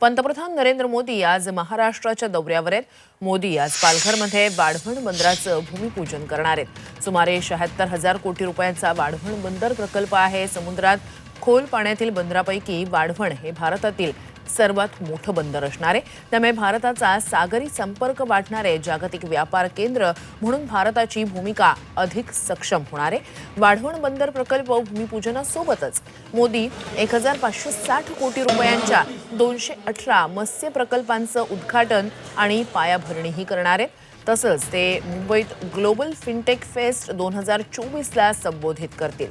पंतप्रधान नरेंद्र मोदी आज महाराष्ट्राच्या दौऱ्यावर आहेत. मोदी आज पालघरमध्ये वाढवण बंदराचं भूमिपूजन करणार आहेत. सुमारे शहात्तर हजार कोटी रुपयांचा वाढवण बंदर प्रकल्प आहे. समुद्रात खोल पाण्यातील बंदरापैकी वाढवण हे भारतातील सर्वात मोठं बंदर असणार आहे. त्यामुळे भारताचा सागरी संपर्क वाढणारे जागतिक व्यापार केंद्र म्हणून भारताची भूमिका अधिक सक्षम होणार आहे. वाढवण बंदर प्रकल्प भूमिपूजनासोबतच मोदी एक हजार पाचशे साठ कोटी रुपयांच्या दोनशे अठरा मत्स्य प्रकल्पांचं उद्घाटन आणि पायाभरणीही करणार आहेत. तसंच ते मुंबईत ग्लोबल फिनटेक फेस्ट दोन हजार चोवीसला संबोधित करतील.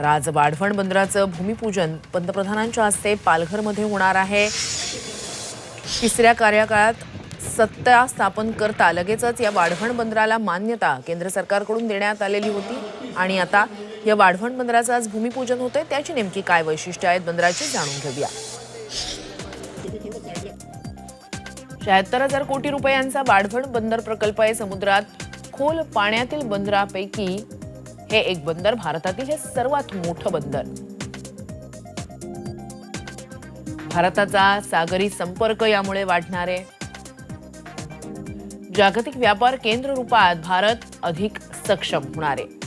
तर आज वाढवण बंदराचं भूमिपूजन पंतप्रधानांच्या हस्ते पालघरमध्ये होणार आहे. तिसऱ्या कार्यकाळात सत्ता स्थापन करता लगेचच या वाढवण बंदराला मान्यता केंद्र सरकारकडून देण्यात आलेली होती. आणि आता या वाढवण बंदराचं आज भूमिपूजन होतंय. त्याची नेमकी काय वैशिष्ट्य आहेत बंदराची जाणून घेऊया. शहात्तर हजार कोटी रुपयांचा वाढवण बंदर प्रकल्प आहे. समुद्रात खोल पाण्यातील बंदरापैकी हे एक बंदर भारतातील हे सर्वात मोठं बंदर. भारताचा सागरी संपर्क यामुळे वाढणार. आहे जागतिक व्यापार केंद्र रूपात भारत अधिक सक्षम होणार. आहे